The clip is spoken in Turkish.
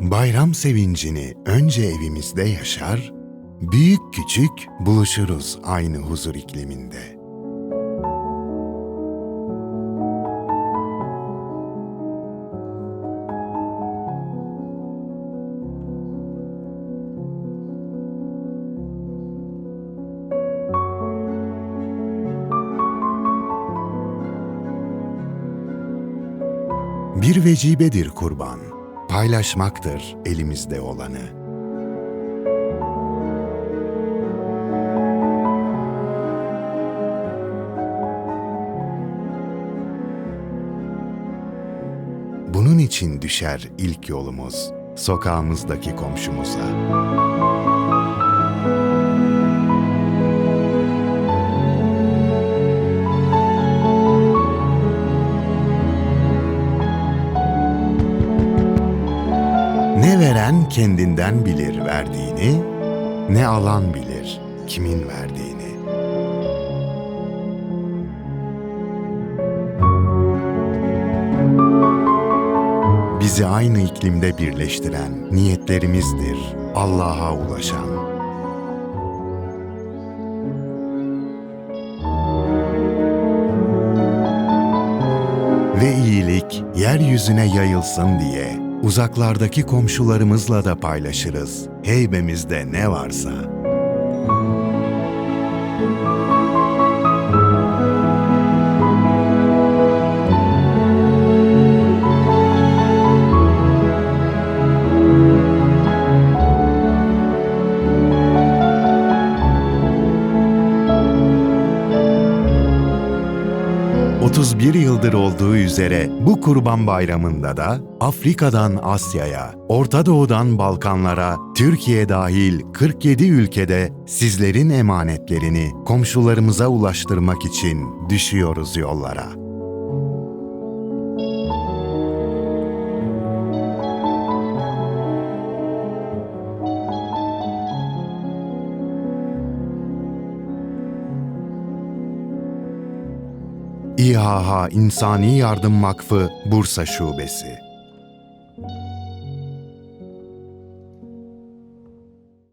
Bayram sevincini önce evimizde yaşar, büyük küçük buluşuruz aynı huzur ikliminde. Bir vecibedir kurban, paylaşmaktır elimizde olanı. Bunun için düşer ilk yolumuz sokağımızdaki komşumuza. Veren kendinden bilir verdiğini, ne alan bilir kimin verdiğini. Bizi aynı iklimde birleştiren niyetlerimizdir Allah'a ulaşan. Ve iyilik yeryüzüne yayılsın diye uzaklardaki komşularımızla da paylaşırız heybemizde ne varsa. ...31 yıldır olduğu üzere bu Kurban Bayramı'nda da Afrika'dan Asya'ya, Orta Doğu'dan Balkanlara, Türkiye dahil 47 ülkede sizlerin emanetlerini komşularımıza ulaştırmak için düşüyoruz yollara. İHH İnsani Yardım Vakfı Bursa Şubesi